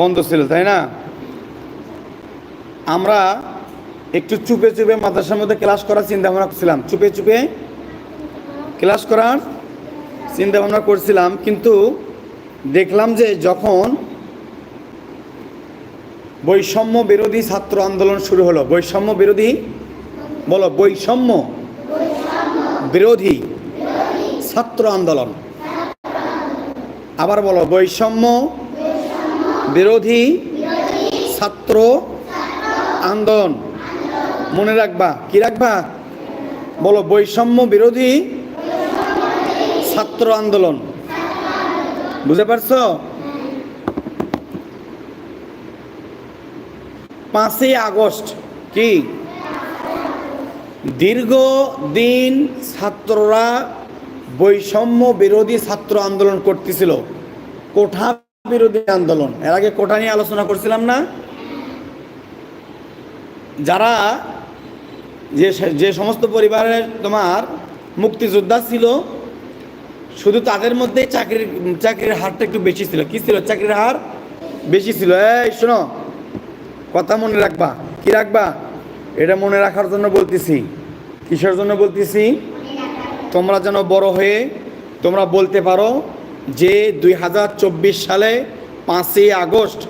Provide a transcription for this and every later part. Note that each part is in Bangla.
বন্ধ ছিল, তাই না? আমরা একটু চুপে চুপে মাদ্রাসার মধ্যে ক্লাস করার চিন্তা ভাবনা করছিলাম। চুপে চুপে ক্লাস করার চিন্তা ভাবনা করছিলাম, কিন্তু দেখলাম যে যখন বৈষম্য বিরোধী ছাত্র আন্দোলন শুরু হলো, বৈষম্য বিরোধী, বলো, বৈষম্য বিরোধী ছাত্র আন্দোলন। আবার বলো, বৈষম্য বিরোধী ছাত্র আন্দোলন। মনে রাখবা, কি রাখবা? বলো, বৈষম্য বিরোধী ছাত্র আন্দোলন। বুঝতে পারছ? পাঁচই আগস্ট, কি? দীর্ঘদিন ছাত্ররা বৈষম্য বিরোধী ছাত্র আন্দোলন করতেছিল। কোঠা বিরোধী আন্দোলন। এর আগে কোঠা নিয়ে আলোচনা করছিলাম না? যারা যে যে সমস্ত পরিবারের তোমার মুক্তিযোদ্ধা ছিল, শুধু তাদের মধ্যেই চাকরির চাকরির হারটা একটু বেশি ছিল। কি ছিল? চাকরির হার বেশি ছিল। এই শোনো, কথা মনে রাখবা। কি রাখবা? এটা মনে রাখার জন্য বলতেছি। কিসের জন্য বলতেছি? তোমরা যেন বড় হয়ে তোমরা বলতে পারো যে দুই হাজার চব্বিশ সালে পাঁচই আগস্ট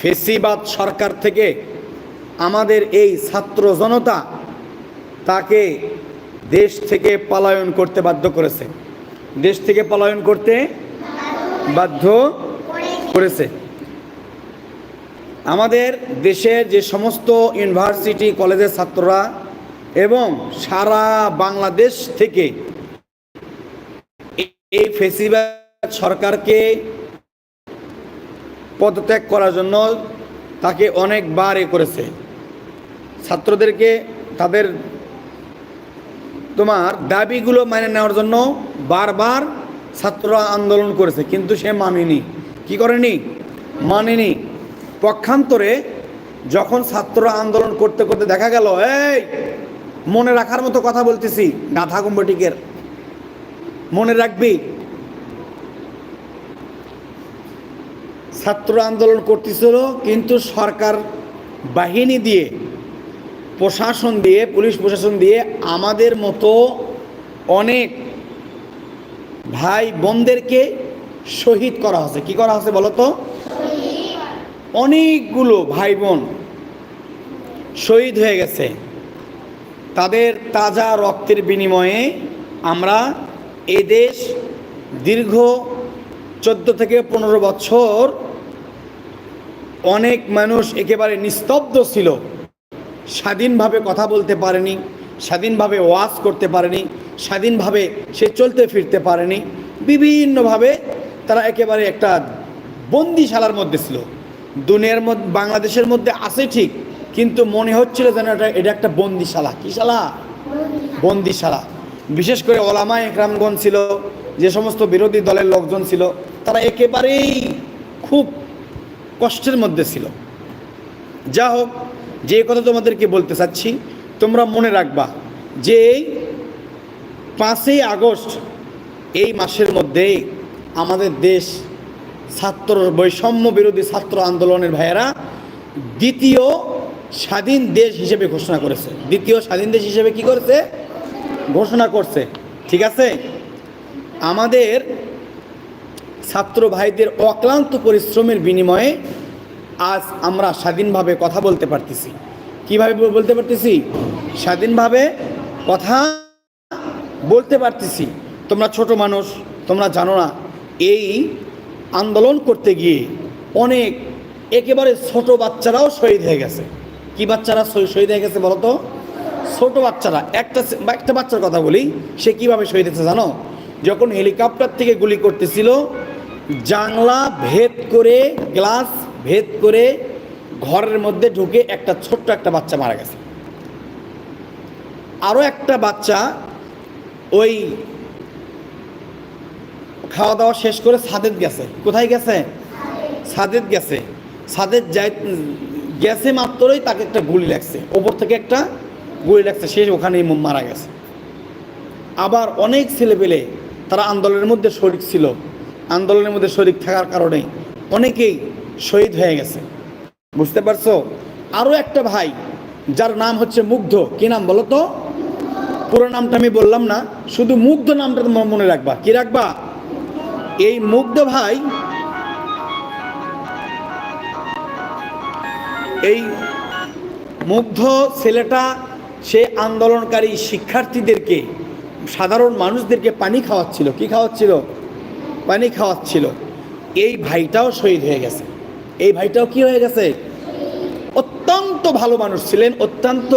ফেসিবাদ সরকার থেকে আমাদের এই ছাত্র জনতা তাকে দেশ থেকে পলায়ন করতে বাধ্য করেছে। দেশ থেকে পলায়ন করতে বাধ্য করেছে। আমাদের দেশের যে সমস্ত ইউনিভার্সিটি, কলেজের ছাত্ররা এবং সারা বাংলাদেশ থেকে এই ফেসিবাদ সরকারকে পদত্যাগ করার জন্য তাকে অনেকবার এ করেছে। ছাত্রদেরকে তাদের তোমার দাবিগুলো মেনে নেওয়ার জন্য বারবার ছাত্র আন্দোলন করেছে, কিন্তু সে মানেনি। কি করেনি? মানেনি। পক্ষান্তরে যখন ছাত্ররা আন্দোলন করতে করতে দেখা গেল, এই, মনে রাখার মতো কথা বলতেছি, গাধা কুম্বটিকের মনে রাখবি ছাত্র আন্দোলন করতেছিল, কিন্তু সরকার বাহিনী দিয়ে, প্রশাসন দিয়ে, পুলিশ প্রশাসন দিয়ে আমাদের মতো অনেক ভাই বোনদেরকে শহীদ করা হচ্ছে কি করা হচ্ছে বলো তো? অনেকগুলো ভাই বোন শহীদ হয়ে গেছে। তাদের তাজা রক্তের বিনিময়ে আমরা এদেশ দীর্ঘ চোদ্দ থেকে পনেরো বছর অনেক মানুষ একেবারে নিস্তব্ধ ছিল। স্বাধীনভাবে কথা বলতে পারেনি, স্বাধীনভাবে ওয়াজ করতে পারেনি, স্বাধীনভাবে সে চলতে ফিরতে পারেনি। বিভিন্নভাবে তারা একেবারে একটা বন্দিশালার মধ্যে ছিল। দুনিয়ার মধ্যে বাংলাদেশের মধ্যে আছে ঠিক, কিন্তু মনে হচ্ছিল যেন এটা এটা একটা বন্দিশালা। কী শালা? বন্দিশালা। বিশেষ করে ওলামা একরামগঞ্জ ছিল, যে সমস্ত বিরোধী দলের লোকজন ছিল, তারা একেবারেই খুব কষ্টের মধ্যে ছিল। যা হোক, যে কথা তোমাদেরকে বলতে চাচ্ছি, তোমরা মনে রাখবা যে এই পাঁচই আগস্ট এই মাসের মধ্যে আমাদের দেশ ছাত্র, বৈষম্য বিরোধী ছাত্র আন্দোলনের ভাইয়েরা দ্বিতীয় স্বাধীন দেশ হিসেবে ঘোষণা করেছে। দ্বিতীয় স্বাধীন দেশ হিসেবে কি করেছে? ঘোষণা করছে। ঠিক আছে? আমাদের ছাত্র ভাইদের অক্লান্ত পরিশ্রমের বিনিময়ে আজ আমরা স্বাধীনভাবে কথা বলতে পারতেছি। কীভাবে বলতে পারতেছি? স্বাধীনভাবে কথা বলতে পারতেছি। তোমরা ছোট মানুষ, তোমরা জানো না, এই আন্দোলন করতে গিয়ে অনেক একেবারে ছোট বাচ্চারাও শহীদ হয়ে গেছে। কি বাচ্চারা শহীদ হয়ে গেছে বলো তো? ছোট বাচ্চারা, একটা একটা বাচ্চার কথা বলি, সে কীভাবে শহীদ হয়েছে জানো? যখন হেলিকপ্টার থেকে গুলি করতেছিল জানলা ভেদ করে, গ্লাস ভেদ করে ঘরের মধ্যে ঢুকে একটা ছোট্ট একটা বাচ্চা মারা গেছে। আরও একটা বাচ্চা ওই খাওয়া দাওয়া শেষ করে সাদেত গেছে। কোথায় গেছে? সাদেত গেছে। সাদেত যাই গেছে মাত্রই তাকে একটা গুলি লাগছে। ওপর থেকে একটা গুলি লাগছে, সে ওখানেই মারা গেছে। আবার অনেক ছেলেপেলে তারা আন্দোলনের মধ্যে শরিক ছিল। আন্দোলনের মধ্যে শরিক থাকার কারণে অনেকেই শহীদ হয়ে গেছে। বুঝতে পারছ? আরও একটা ভাই, যার নাম হচ্ছে মুগ্ধ। কি নাম বলো তো? পুরো নামটা আমি বললাম না, শুধু মুগ্ধ নামটা তোমার মনে রাখবা। কি রাখবা? এই মুগ্ধ ভাই এই মুগ্ধ ছেলেটা, সে আন্দোলনকারী শিক্ষার্থীদেরকে, সাধারণ মানুষদেরকে পানি খাওয়াচ্ছিল। কি খাওয়াচ্ছিল? পানি খাওয়াচ্ছিল এই ভাইটাও শহীদ হয়ে গেছে। এই ভাইটাও কি হয়ে গেছে? অত্যন্ত ভালো মানুষ ছিলেন, অত্যন্ত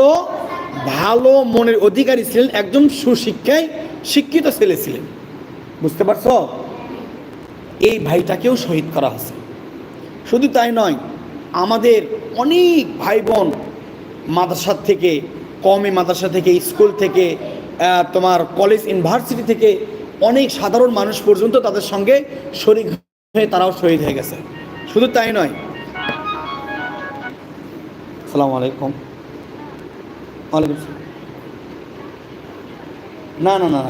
ভালো মনের অধিকারী ছিলেন একজন সুশিক্ষায় শিক্ষিত ছেলে ছিলেন। বুঝতে পারছ? এই ভাইটাকেও শহীদ করা হয়েছে। শুধু তাই নয়, আমাদের অনেক ভাই বোন মাদ্রাসার থেকে কমে মাদ্রাসা থেকে, স্কুল থেকে তোমার কলেজ, ইউনিভার্সিটি থেকে অনেক সাধারণ মানুষ পর্যন্ত তাদের সঙ্গে শরিক হয়ে তারাও শহীদ হয়ে গেছে। শুধু তাই নয়। সালামু আলাইকুম। ওয়ালাইকুম না না না।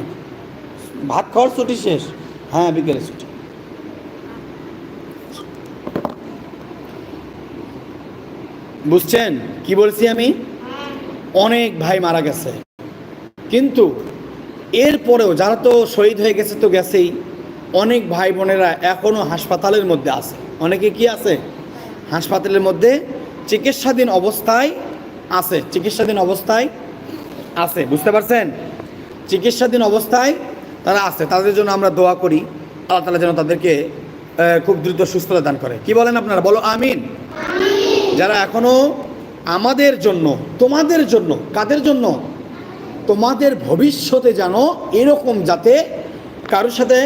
ভাত খাওয়ার ছুটি শেষ। হ্যাঁ বিকেলে ছুটি। বুঝছেন? কি বলছি আমি? অনেক ভাই মারা গেছে। কিন্তু এরপরেও যারা তো শহীদ হয়ে গেছে তো গেছেই অনেক ভাই বোনেরা এখনও হাসপাতালের মধ্যে আছে। অনেকে কি আছে? হাসপাতালের মধ্যে চিকিৎসাধীন অবস্থায় আছে চিকিৎসাধীন অবস্থায় আছে বুঝতে পারছেন? চিকিৎসাধীন অবস্থায় তারা আছে তাদের জন্য আমরা দোয়া করি আল্লাহ তালা যেন তাদেরকে খুব দ্রুত সুস্থতা দান করে। কি বলেন আপনারা? বলো আমিন। যারা এখনও আমাদের জন্য তোমাদের জন্য কাদের জন্য? তোমাদের ভবিষ্যতে যেন এরকম যাতে কারোর সাথে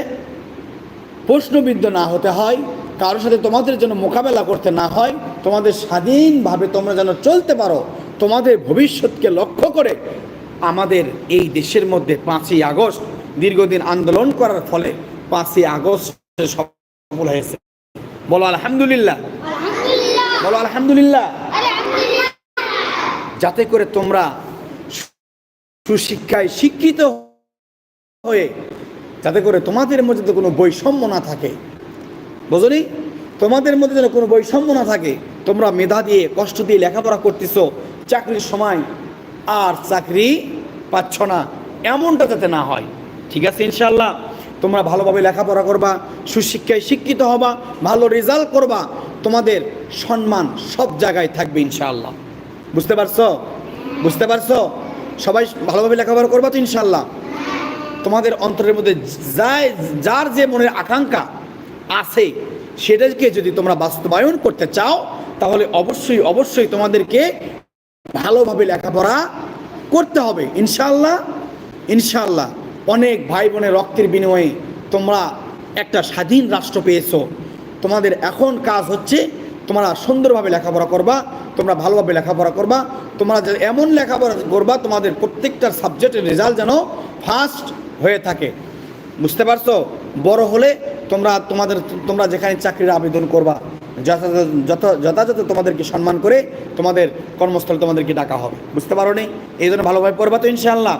প্রশ্নবিদ্ধ না হতে হয় কারোর সাথে তোমাদের জন্য মোকাবেলা করতে না হয় তোমাদের স্বাধীনভাবে তোমরা যেন চলতে পারো তোমাদের ভবিষ্যৎকে লক্ষ্য করে আমাদের এই দেশের মধ্যে পাঁচই আগস্ট দীর্ঘদিন আন্দোলন করার ফলে পাঁচই আগস্ট সফল হয়েছে। বলো আলহামদুলিল্লাহ। বলো আলহামদুলিল্লাহ। যাতে করে তোমরা সুশিক্ষায় শিক্ষিত হয়ে যাতে করে তোমাদের মধ্যে তো কোনো বৈষম্য না থাকে। বুঝলি? তোমাদের মধ্যে যেন কোনো বৈষম্য না থাকে। তোমরা মেধা দিয়ে, কষ্ট দিয়ে লেখাপড়া করতেছো, চাকরির সময় আর চাকরি পাচ্ছ না, এমনটা যাতে না হয়। ঠিক আছে ইনশাল্লাহ তোমরা ভালোভাবে লেখাপড়া করবা, সুশিক্ষায় শিক্ষিত হবা, ভালো রেজাল্ট করবা, তোমাদের সম্মান সব জায়গায় থাকবে ইনশাআল্লাহ। বুঝতে পারছ? বুঝতে পারছ? সবাই ভালোভাবে লেখাপড়া করবা তো ইনশাল্লাহ তোমাদের অন্তরের মধ্যে যায় যার যে মনের আকাঙ্ক্ষা আছে, সেটাকে যদি তোমরা বাস্তবায়ন করতে চাও, তাহলে অবশ্যই অবশ্যই তোমাদেরকে ভালোভাবে লেখাপড়া করতে হবে। ইনশাল্লাহ ইনশাল্লাহ অনেক ভাই বোনের রক্তের বিনিময়ে তোমরা একটা স্বাধীন রাষ্ট্র পেয়েছ। তোমাদের এখন কাজ হচ্ছে তোমরা সুন্দরভাবে লেখাপড়া করবা, তোমরা ভালোভাবে লেখাপড়া করবা, তোমরা এমন লেখাপড়া করবা, তোমাদের প্রত্যেকটা সাবজেক্টের রেজাল্ট যেন ফার্স্ট হয়ে থাকে। বুঝতে পারছ? বড় হলে তোমরা তোমাদের, তোমরা যেখানে চাকরির আবেদন করবা, যথাযথ, যথা- যথাযথ তোমাদেরকে সম্মান করে তোমাদের কর্মস্থলে তোমাদেরকে ডাকা হবে। বুঝতে পারো নি? এই জন্য ভালোভাবে পড়বা তো ইনশাআল্লাহ।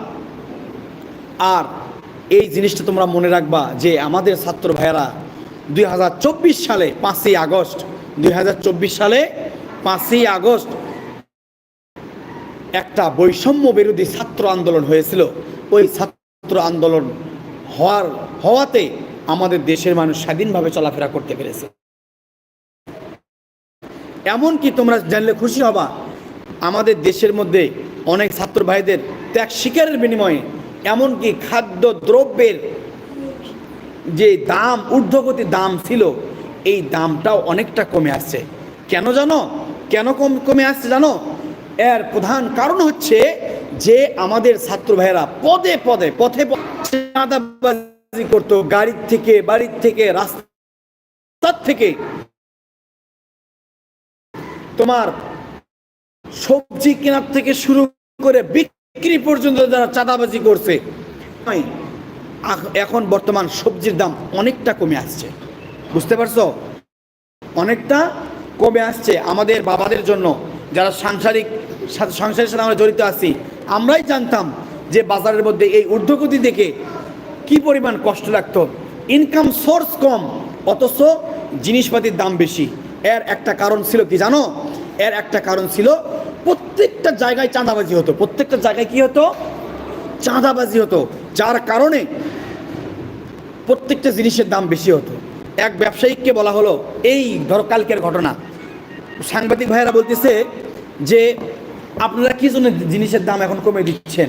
আর এই জিনিসটা তোমরা মনে রাখবা যে আমাদের ছাত্র ভাইয়েরা দুই সালে পাঁচই আগস্ট দুই হাজার চব্বিশ সালে পাঁচই আগস্ট একটা বৈষম্য বিরোধী ছাত্র আন্দোলন হয়েছিল। ওই ছাত্র আন্দোলন হওয়ার, হওয়াতে আমাদের দেশের মানুষ স্বাধীনভাবে চলাফেরা করতে পেরেছে। এমনকি তোমরা জানলে খুশি হবা, আমাদের দেশের মধ্যে অনেক ছাত্র ভাইদের ত্যাগ শিকারের বিনিময়ে এমনকি খাদ্য, দ্রব্যের যে দাম, ঊর্ধ্বগতি দাম ছিল এই দামটাও অনেকটা কমে আসছে। কেন জানো? কেন কম, কমে আসছে জানো? এর প্রধান কারণ হচ্ছে যে আমাদের ছাত্র ভাইয়েরা পদে পদে, পথে পথে করতো, গাড়ির থেকে, বাড়ির থেকে, রাস্তার থেকে। তোমার সবজি কেনার থেকে শুরু করে বিক্রি পর্যন্ত যারা চাঁদাবাজি করছে এখন বর্তমান সবজির দাম অনেকটা কমে আসছে। বুঝতে পারছ? অনেকটা কমে আসছে আমাদের বাবাদের জন্য, যারা সাংসারিক সংসারের সাথে আমরা জড়িত আছি। আমরাই জানতাম যে বাজারের মধ্যে এই ঊর্ধ্বগতি দেখে কি পরিমাণ কষ্ট লাগতো। ইনকাম সোর্স কম, অথচ জিনিসপাতির দাম বেশি। এর একটা কারণ ছিল কি জানো? এর একটা কারণ ছিল প্রত্যেকটা জায়গায় চাঁদাবাজি হতো। প্রত্যেকটা জায়গায় কি হতো? চাঁদাবাজি হতো। যার কারণে প্রত্যেকটা জিনিসের দাম বেশি হতো। এক ব্যবসায়িককে বলা হলো, এই ধরো কালকের ঘটনা। সাংবাদিক ভাইয়েরা বলতেছে যে, আপনারা কি জন্য জিনিসের দাম এখন কমে দিচ্ছেন?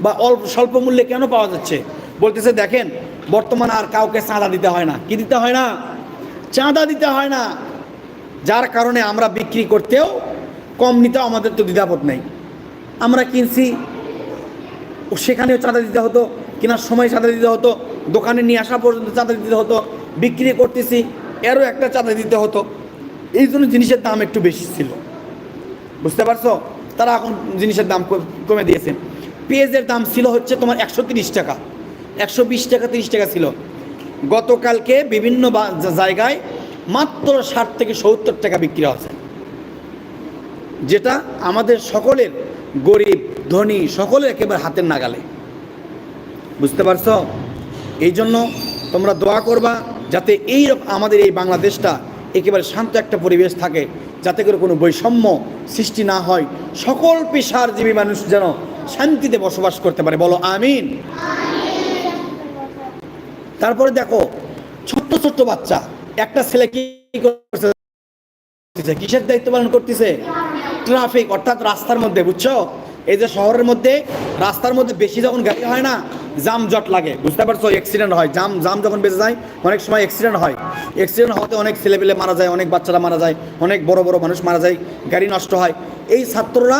বা অল্প, স্বল্প মূল্যে কেন পাওয়া যাচ্ছে? বলতেছে, দেখেন, বর্তমানে আর কাউকে চাঁদা দিতে হয় না। কি দিতে হয় না? চাঁদা দিতে হয় না। যার কারণে আমরা বিক্রি করতেও কম নিতেও আমাদের তো দ্বিধাবোধ নেই। আমরা কিনছি সেখানেও চাঁদা দিতে হতো। কেনার সময় চাঁদা দিতে হতো, দোকানে নিয়ে আসা পর্যন্ত চাঁদা দিতে হতো, বিক্রি করতেছি, এরও একটা চাঁদা দিতে হতো। এই জন্য জিনিসের দাম একটু বেশি ছিল। বুঝতে পারছ? তারা এখন জিনিসের দাম কম- দিয়েছে। পেঁয়াজের দাম ছিল হচ্ছে তোমার একশো তিরিশ টাকা। একশো বিশ টাকা, তিরিশ টাকা ছিল। গতকালকে বিভিন্ন জায়গায় মাত্র ষাট থেকে সত্তর টাকা বিক্রি হচ্ছে যেটা আমাদের সকলের গরিব, ধনী, সকলের একেবারে হাতের নাগালে। বুঝতে পারছ? এই জন্য তোমরা দোয়া করবা যাতে এই আমাদের এই বাংলাদেশটা একেবারে শান্ত একটা পরিবেশ থাকে, যাতে করে কোনো বৈষম্য সৃষ্টি না হয়, সকল পেশারজীবী মানুষ যেন শান্তিতে বসবাস করতে পারে। বলো, আমিন। তারপরে দেখো, ছোট্ট ছোট্ট বাচ্চা, একটা ছেলে কি করতেছে? কিসের দায়িত্ব পালন করতেছে? ট্রাফিক, অর্থাৎ রাস্তার মধ্যে, বুঝছ? এই যে শহরের মধ্যে, রাস্তার মধ্যে বেশি যখন গাড়ি হয় না জাম জট লাগে, বুঝতে পারছ? অ্যাক্সিডেন্ট হয়, জাম জাম যখন বেঁচে যায়, অনেক সময় অ্যাক্সিডেন্ট হয়। অ্যাক্সিডেন্ট হতে অনেক ছেলেপেলে মারা যায়, অনেক বাচ্চারা মারা যায়, অনেক বড় বড় মানুষ মারা যায়, গাড়ি নষ্ট হয়। এই ছাত্ররা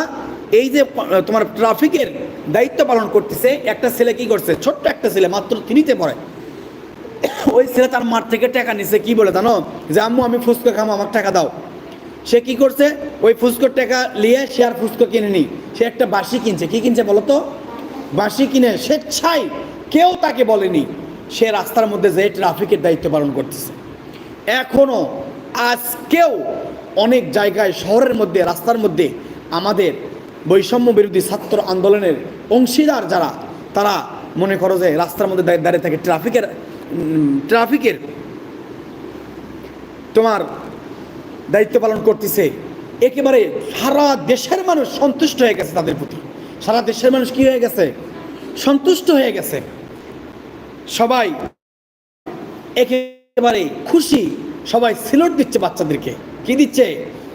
এই যে তোমার ট্রাফিকের দায়িত্ব পালন করতেছে, একটা ছেলে কি করছে? ছোট্ট একটা ছেলে, মাত্র তিনিতে পড়ে ওই ছেলে তার মার থেকে টাকা নিছে, কি বলে জানো? যে, আম্মু, আমি ফুচকা খামো আমার টাকা দাও। সে কি করছে? ওই ফুচকোর টাকা নিয়ে সে আর ফুচকো কিনে নি সে একটা বাসি কিনছে। কি কিনছে বলো তো? বাসি কিনে স্বেচ্ছায় কেউ তাকে বলেনি, সে রাস্তার মধ্যে যে ট্রাফিকের দায়িত্ব পালন করতেছে। এখনও আজকেও অনেক জায়গায় শহরের মধ্যে, রাস্তার মধ্যে আমাদের বৈষম্য বিরোধী ছাত্র আন্দোলনের অংশীদার যারা, তারা মনে করো যে রাস্তার মধ্যে দাঁড়িয়ে দাঁড়িয়ে থাকে, ট্রাফিকের ট্রাফিকের তোমার দায়িত্ব পালন করতেছে, একেবারে সারা দেশের মানুষ সন্তুষ্ট হয়ে গেছে তাদের প্রতি। সারা দেশের মানুষ কি হয়ে গেছে? সন্তুষ্ট হয়ে গেছে। সবাই একেবারে খুশি। সবাই সিলট দিচ্ছে বাচ্চাদেরকে। কি দিচ্ছে?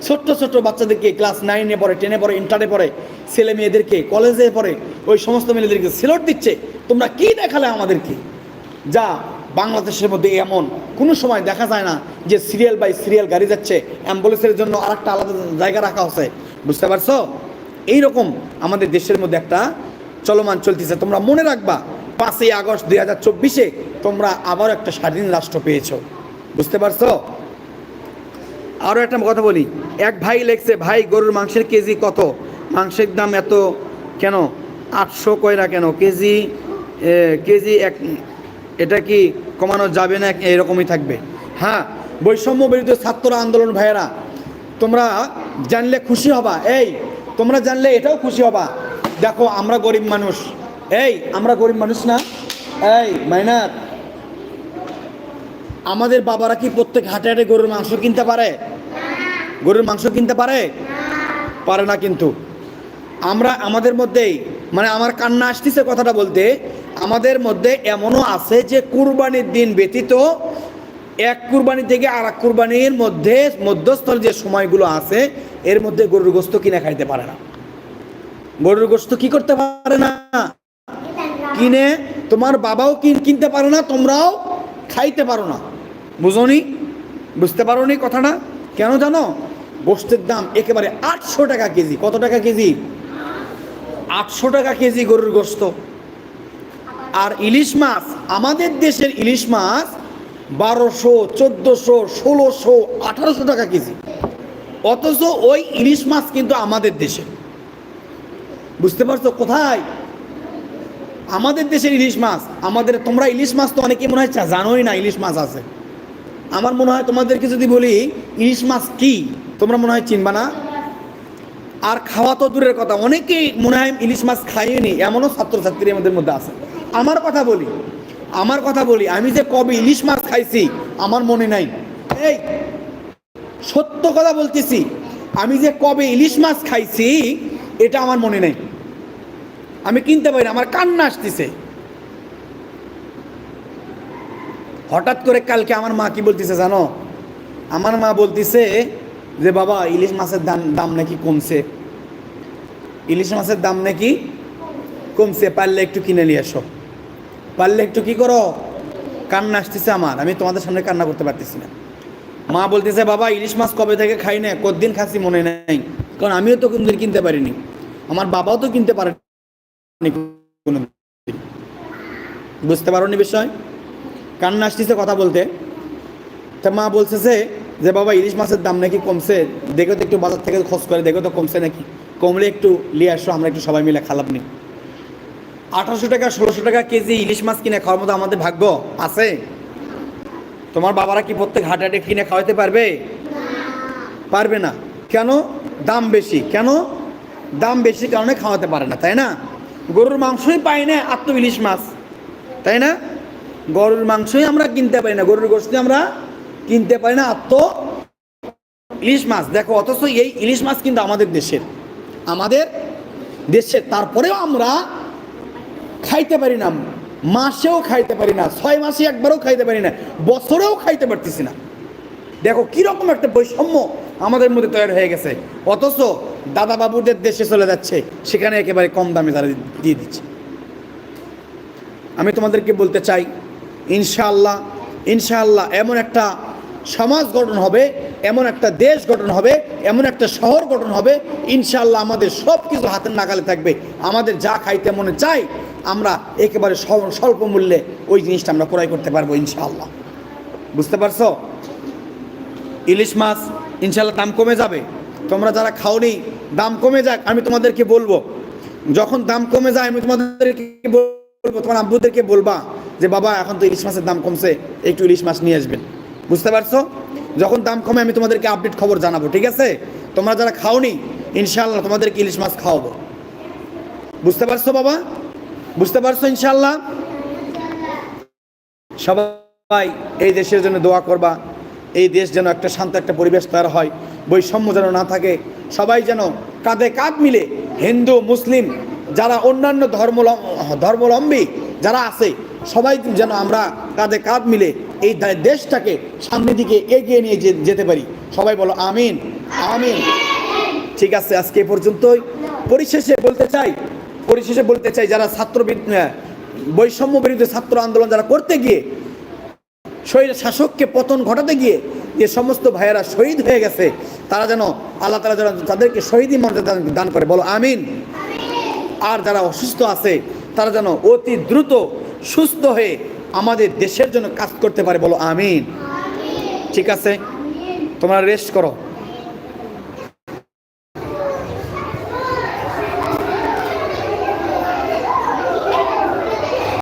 ছোট্ট ছোট্ট বাচ্চাদেরকে ক্লাস নাইনে পড়ে টেনে পড়ে ইন্টারে পড়ে, ছেলে মেয়েদেরকে কলেজে পড়ে, ওই সমস্ত মেয়েদেরকে সিলট দিচ্ছে। তোমরা কি দেখালে আমাদেরকে? যা, বাংলাদেশের মধ্যে এমন কোনো সময় দেখা যায় না যে সিরিয়াল বাই সিরিয়াল গাড়ি যাচ্ছে। অ্যাম্বুলেন্সের জন্য আরেকটা আলাদা জায়গা রাখা হচ্ছে। বুঝতে পারছ? এই রকম আমাদের দেশের মধ্যে একটা চলমান চলতেছে। তোমরা মনে রাখবা, পাঁচই আগস্ট দুই হাজার চব্বিশে তোমরা আবার একটা স্বাধীন রাষ্ট্র পেয়েছ। বুঝতে পারছ? আরও একটা কথা বলি, এক ভাই লেখছে, ভাই, গরুর মাংসের কেজি কত? মাংসের দাম এত কেন? আটশো কয়রা কেন? কেজি কেজি এক, এটা কি কমানো যাবে না? এরকমই থাকবে। হ্যাঁ বৈষম্য বিরুদ্ধে ছাত্র আন্দোলন ভাইয়েরা, তোমরা জানলে খুশি হবা। এই তোমরা জানলে এটাও খুশি হবা। দেখো, আমরা গরিব মানুষ। এই, আমরা গরিব মানুষ না? এই মাইনাত আমাদের বাবারা কি প্রত্যেক হাটে হাটে গরুর মাংস কিনতে পারে? গরুর মাংস কিনতে পারে? পারে না কিন্তু। আমরা, আমাদের মধ্যেই মানে আমার কান্না আসতেছে কথাটা বলতে, আমাদের মধ্যে এমনও আছে যে কুরবানির দিন ব্যতীত এক কুরবানি থেকে আর এক কুরবানির মধ্যে মধ্যস্থল যে সময়গুলো আছে, এর মধ্যে গরুর গোস্ত কিনে খাইতে পারে না। গরুর গোস্ত কি করতে পারে না? কিনে, তোমার বাবাও কিন- কিনতে পারো না, তোমরাও খাইতে পারো না। বুঝনি? বুঝতে পারো নি কথাটা? কেন জানো? গোস্তের দাম একেবারে আটশো টাকা কেজি। কত টাকা কেজি? আটশো টাকা কেজি গরুর গোস্ত। আর ইলিশ মাছ, আমাদের দেশের ইলিশ মাছ বারোশো, চোদ্দোশো, ষোলোশো, আঠারোশো টাকা কেজি। অথচ ওই ইলিশ মাছ কিন্তু আমাদের দেশে। বুঝতে পারছ? কোথায়? আমাদের দেশের ইলিশ মাছ। আমাদের, তোমরা ইলিশ মাছ তো অনেকে মনে হয় জানোই না ইলিশ মাছ আছে। আমার মনে হয় তোমাদেরকে যদি বলি, ইলিশ মাছ কি? তোমরা মনে হয় চিনবা না? আর খাওয়া তো দূরের কথা। অনেকেই মনে হয় ইলিশ মাছ খাইনি এমনও ছাত্রছাত্রী আমাদের মধ্যে আছে। আমার কথা বলি আমার কথা বলি, আমি যে কবে ইলিশ মাছ খাইছি, আমার মনে নাই। এই, সত্য কথা বলতেছি, আমি যে কবে ইলিশ মাছ খাইছি, এটা আমার মনে নেই। আমি কিনতে পারি না, আমার কান্না আসতেছে। হঠাৎ করে কালকে আমার মা কি বলতেছে জানো? আমার মা বলতেছে যে, বাবা, ইলিশ মাছের দাম দাম নাকি কমছে। ইলিশ মাছের দাম নাকি কমছে, পারলে একটু কিনে নিয়ে এসো পারলে একটু কি করো? কান্না আসতেছে আমার, আমি তোমাদের সামনে কান্না করতে পারতেছি না। মা বলতেছে, বাবা, ইলিশ মাছ কবে থেকে খাই না? কতদিন খাসি মনে নেই। কারণ আমিও তো কোনদিন কিনতে পারিনি। আমার বাবাও তো কিনতে পারেনি। বুঝতে পারো নি বিষয়? কান্না আসতেছে কথা বলতে। তা মা বলতেছে যে, বাবা, ইলিশ মাছের দাম নাকি কমছে? দেখো তো একটু বাজার থেকে খোঁজ করে, দেখো তো কমছে নাকি? কমলে একটু নিয়ে আসো, আমরা একটু সবাই মিলে খালাপ নিই আঠারোশো টাকা, ষোলোশো টাকা কেজি ইলিশ মাছ কিনে খাওয়ার মতো আমাদের ভাগ্য আছে? তোমার বাবারা কি প্রত্যেক হাটে কিনে খাওয়াতে পারবে? পারবে না। কেন? দাম বেশি। কেন? দাম বেশি কারণে খাওয়াতে পারে না, তাই না? গরুর মাংসই পাই না আত্ম ইলিশ মাছ, তাই না? গরুর মাংসই আমরা কিনতে পারি না, গরুর গোষ্ঠী আমরা কিনতে পারি না আত্ম ইলিশ মাছ। দেখো, অথচ এই ইলিশ মাছ কিন্তু আমাদের দেশের আমাদের দেশের। তারপরেও আমরা খাইতে পারি না, মাসেও খাইতে পারি না, ছয় মাসে একবারও খাইতে পারি না, বছরেও খাইতে পারতেছি না। দেখো, কীরকম একটা বৈষম্য আমাদের মধ্যে তৈরি হয়ে গেছে। অথচ দাদা বাবুদের দেশে চলে যাচ্ছে, সেখানে একেবারে কম দামে তারা দিয়ে দিচ্ছে। আমি তোমাদেরকে বলতে চাই, ইনশাআল্লাহ ইনশাআল্লাহ এমন একটা সমাজ গঠন হবে, এমন একটা দেশ গঠন হবে, এমন একটা শহর গঠন হবে, ইনশাআল্লাহ আমাদের সব কিছু হাতের নাগালে থাকবে। আমাদের যা খাইতে মনে চাই আমরা একেবারে স্বল্প- মূল্যে ওই জিনিসটা আমরা ক্রয় করতে পারব, ইনশাআল্লাহ। বুঝতে পারছ? ইলিশ মাছ ইনশাল্লাহ দাম কমে যাবে। তোমরা যারা খাওনি, দাম কমে যাক, আমি তোমাদেরকে বলব। যখন দাম কমে যায়, আমি তোমাদেরকে বলব, তোমার আব্বুদেরকে বলবা যে, বাবা, এখন তো ইলিশ মাছের দাম কমছে, একটু ইলিশ মাছ নিয়ে আসবেন। বুঝতে পারছ? যখন দাম কমে, আমি তোমাদেরকে আপডেট খবর জানাব, ঠিক আছে? তোমরা যারা খাওনি ইনশাল্লাহ তোমাদেরকে ইলিশ মাছ খাওয়াবো। বুঝতে পারছ, বাবা? বুঝতে পারছ ইনশাল্লাহ সবাই এই দেশের জন্য দোয়া করবা। এই দেশ যেন একটা শান্ত একটা পরিবেশ তৈরি হয়, বৈষম্য যেন না থাকে। সবাই যেন কাঁধে কাঁধ মিলে হিন্দু, মুসলিম, যারা অন্যান্য ধর্ম ধর্মলম্বী যারা আছে, সবাই যেন আমরা কাঁধে কাঁধ মিলে এই দেশটাকে সামনের দিকে এগিয়ে নিয়ে যেতে পারি। সবাই বলো, আমিন আমিন। ঠিক আছে, আজকে পর্যন্তই। পরিশেষে বলতে চাই পরিশেষে বলতে চাই, যারা ছাত্র বৈষম্য বিরুদ্ধে ছাত্র আন্দোলন যারা করতে গিয়ে, শহীদ শাসককে পতন ঘটাতে গিয়ে যে সমস্ত ভাইয়েরা শহীদ হয়ে গেছে, তারা যেন আল্লাহ তালা যেন তাদেরকে শহীদি মর্যাদা দান করে। বলো, আমিন। আর যারা অসুস্থ আছে, তারা যেন অতি দ্রুত সুস্থ হয়ে আমাদের দেশের জন্য কাজ করতে পারে। বলো, আমিন। ঠিক আছে? তোমরা রেস্ট করো।